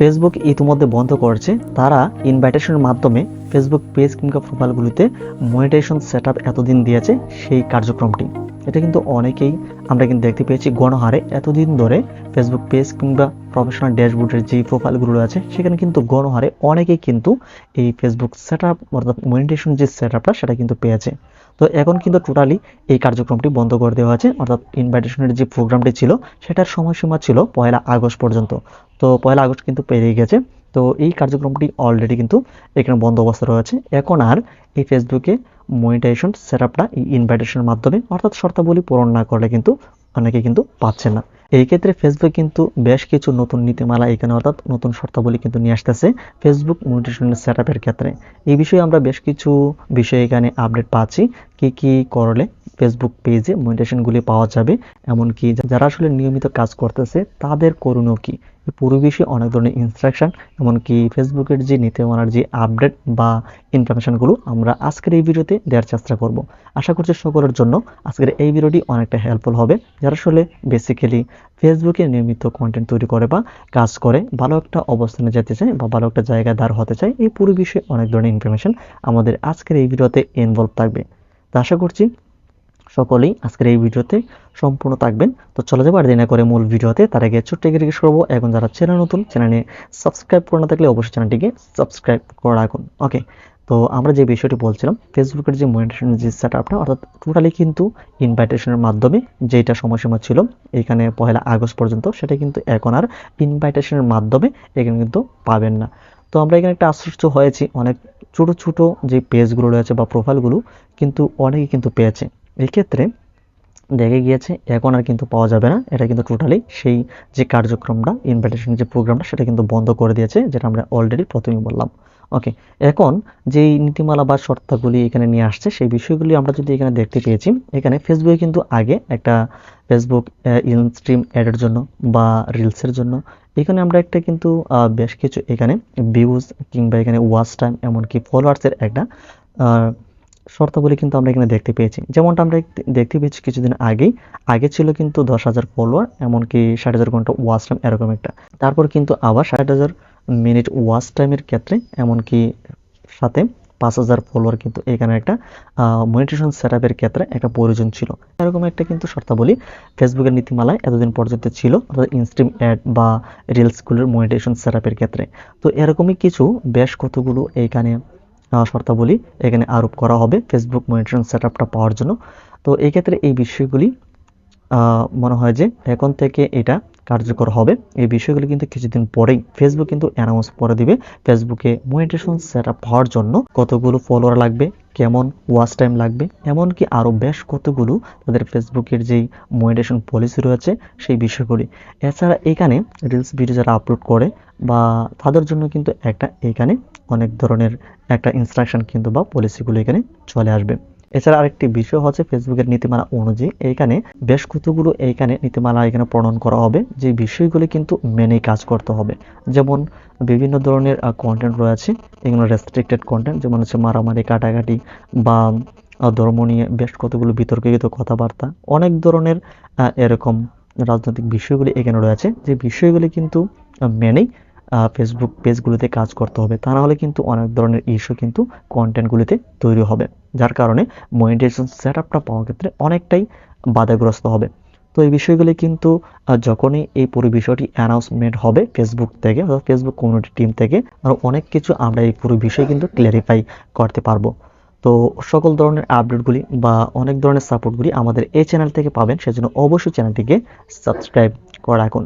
Facebook ইতিমধ্যে বন্ধ করেছে তারা ইনভাইটেশনের মাধ্যমে ফেসবুক পেজ কিংবা প্রোফাইলগুলিতে মনিটাইজেশন সেট আপ এতদিন দিয়েছে সেই কার্যক্রমটি। এটা কিন্তু অনেকেই আমরা কিন্তু দেখতে পেয়েছি গণহারে এতদিন ধরে ফেসবুক পেজ কিংবা প্রফেশনাল ড্যাশবোর্ডের যে প্রোফাইলগুলো আছে, সেখানে কিন্তু গণহারে অনেকেই কিন্তু এই ফেসবুক সেট আপ অর্থাৎ মনিটেশন যে সেট আপটা সেটা কিন্তু পেয়েছে। তো এখন কিন্তু টোটালি এই কার্যক্রমটি বন্ধ করে দেওয়া হয়েছে, অর্থাৎ ইনভাইটেশনের যে প্রোগ্রামটি ছিল, সেটার সময়সীমা ছিল পয়লা আগস্ট পর্যন্ত। তো পয়লা আগস্ট কিন্তু পেরিয়ে গেছে। তো এই কার্যক্রমটি অলরেডি কিন্তু এখানে বন্ধ অবস্থা রয়েছে। এখন আর এই ফেসবুকে মনিটাইজেশন সেট আপটা এই ইনভাইটেশনের মাধ্যমে অর্থাৎ শর্তাবলী পূরণ না করলে কিন্তু অনেকে কিন্তু পাচ্ছে না। এই ক্ষেত্রে ফেসবুক কিন্তু বেশ কিছু নতুন নীতিমালা এখানে অর্থাৎ নতুন শর্তাবলী কিন্তু নিয়ে আসতেছে ফেসবুক মনিটেশনের সেট আপের ক্ষেত্রে। এই বিষয়ে আমরা বেশ কিছু বিষয়ে এখানে আপডেট পাচ্ছি। কি কি করলে ফেসবুক পেজে মনিটেশনগুলি পাওয়া যাবে? এমনকি যারা আসলে নিয়মিত কাজ করতেছে তাদের করণীয় কি? পুরো বিষয়ে অনেক ধরনের ইনস্ট্রাকশন এমনকি ফেসবুকের যে নীতিমালার যে আপডেট বা ইনফরমেশনগুলো আমরা আজকের এই ভিডিওতে দেওয়ার চেষ্টা করব। আশা করছি সকলের জন্য আজকের এই ভিডিওটি অনেকটা হেল্পফুল হবে। যারা আসলে বেসিক্যালি ফেসবুকে নিয়মিত কন্টেন্ট তৈরি করে বা কাজ করে, ভালো একটা অবস্থানে যেতে চায় বা ভালো একটা জায়গায় দাঁড় হতে চায়, এই পুরো বিষয়ে অনেক ধরনের ইনফরমেশন আমাদের আজকের এই ভিডিওতে ইনভলভ থাকবে। আশা করছি সকলেই আজকের এই ভিডিওতে সম্পূর্ণ থাকবেন। তো চলে যাব আর দেরি না করে মূল ভিডিওতে। তার আগে ছোট্ট এগিয়ে করব, এখন যারা চ্যানেল নতুন চ্যানেলে সাবস্ক্রাইব করে না থাকলে অবশ্যই চ্যানেলটিকে সাবস্ক্রাইব করে রাখুন। ওকে, তো আমরা যে বিষয়টি বলছিলাম, ফেসবুকের যে মনিটেশন যে সেট আপটা অর্থাৎ টোটালি কিন্তু ইনভাইটেশনের মাধ্যমে যেটা সময়সীমা ছিল, এখানে পহেলা আগস্ট পর্যন্ত, সেটা কিন্তু এখন আর ইনভাইটেশনের মাধ্যমে এখানে কিন্তু পাবেন না। তো আমরা এখানে একটা আশ্চর্য হয়েছি, অনেক ছোট ছোট যে পেজগুলো রয়েছে বা প্রোফাইলগুলো কিন্তু অনেকে কিন্তু পেয়েছে। এক্ষেত্রে দেখে গিয়েছে, এখন আর কিন্তু পাওয়া যাবে না। এটা কিন্তু টোটালি সেই যে কার্যক্রমটা ইনভাইটেশন যে প্রোগ্রামটা সেটা কিন্তু বন্ধ করে দিয়েছে, যেটা আমরা অলরেডি প্রথমেই বললাম। ওকে এখন যেই নীতিমালা বা শর্তাগুলি এখানে নিয়ে আসছে, সেই বিষয়গুলি আমরা যদি এখানে দেখতে পেয়েছি, এখানে ফেসবুকে কিন্তু আগে একটা ফেসবুক ইনস্ট্রিম অ্যাডের জন্য বা রিলসের জন্য, এখানে আমরা একটা কিন্তু বেশ কিছু এখানে ভিউজ কিংবা এখানে ওয়াচ টাইম এমনকি ফলোয়ার্সের একটা শর্তাবলী কিন্তু আমরা এখানে দেখতে পেয়েছি। যেমনটা আমরা দেখতে পেয়েছি কিছুদিন আগেই, আগে ছিল কিন্তু দশ হাজার ফলোয়ার, এমনকি ষাট হাজার ঘণ্টা ওয়াচ টাইম এরকম একটা। তারপর কিন্তু আবার ষাট হাজার মিনিট ওয়াচ টাইমের ক্ষেত্রে, এমনকি সাথে পাঁচ হাজার ফলোয়ার কিন্তু এখানে একটা মনিটেশন সেট আপের ক্ষেত্রে একটা প্রয়োজন ছিল। এরকম একটা কিন্তু শর্তাবলী ফেসবুকের নীতিমালায় এতদিন পর্যন্ত ছিল, অর্থাৎ ইনস্ট্রিম অ্যাড বা রিলসগুলোর মনিটেশন সেট আপের ক্ষেত্রে। তো এরকমই কিছু বেশ কতগুলো এইখানে শর্তাবলী এখানে আরোপ করা হবে ফেসবুক মনিটরিং সেট পাওয়ার জন্য। তো এই ক্ষেত্রে এই বিষয়গুলি মনে হয় যে এখন থেকে এটা কার্যকর হবে। এই বিষয়গুলি কিন্তু কিছুদিন পরেই ফেসবুক কিন্তু অ্যানাউন্স করে দিবে। ফেসবুকে মনিটেশন সেট আপ হওয়ার জন্য কতগুলো ফলোয়ার লাগবে, কেমন ওয়াচ টাইম লাগবে, এমনকি আরও বেশ কতগুলো তাদের ফেসবুকের যেই মনিটেশন পলিসি রয়েছে, সেই বিষয়গুলি। এছাড়া এখানে রিলস ভিডিও যারা আপলোড করে বা তাদের জন্য কিন্তু একটা এখানে অনেক ধরনের একটা ইনস্ট্রাকশন কিন্তু বা পলিসিগুলো এখানে চলে আসবে। এছাড়া আরেকটি বিষয় হচ্ছে ফেসবুকের নীতিমালা অনুযায়ী এইখানে বেশ কতগুলো এইখানে নীতিমালা এখানে প্রণয়ন করা হবে, যে বিষয়গুলি কিন্তু মেনেই কাজ করতে হবে। যেমন বিভিন্ন ধরনের কন্টেন্ট রয়েছে, এগুলো রেস্ট্রিক্টেড কন্টেন্ট যেমন হচ্ছে মারামারি, কাটাকাটি বা ধর্ম নিয়ে বেশ কতগুলো বিতর্কিত কথাবার্তা, অনেক ধরনের এরকম রাজনৈতিক বিষয়গুলি এখানে রয়েছে, যে বিষয়গুলি কিন্তু মেনেই ফেসবুক পেজগুলিতে কাজ করতে হবে, তা নাহলে কিন্তু অনেক ধরনের ইস্যু কিন্তু কন্টেন্টগুলিতে তৈরি হবে। যার কারণে মনিটাইজেশন সেট আপটা পাওয়ার ক্ষেত্রে অনেকটাই বাধাগ্রস্ত হবে। তো এই বিষয়গুলি কিন্তু যখনই এই পুরো বিষয়টি অ্যানাউন্সমেন্ট হবে ফেসবুক থেকে, অর্থাৎ ফেসবুক কমিউনিটি টিম থেকে, আর অনেক কিছু আমরা এই পুরো বিষয় কিন্তু ক্লিয়ারিফাই করতে পারব। তো সকল ধরনের আপডেটগুলি বা অনেক ধরনের সাপোর্টগুলি আমাদের এই চ্যানেল থেকে পাবেন, সেজন্য অবশ্যই চ্যানেলটিকে সাবস্ক্রাইব করে রাখুন।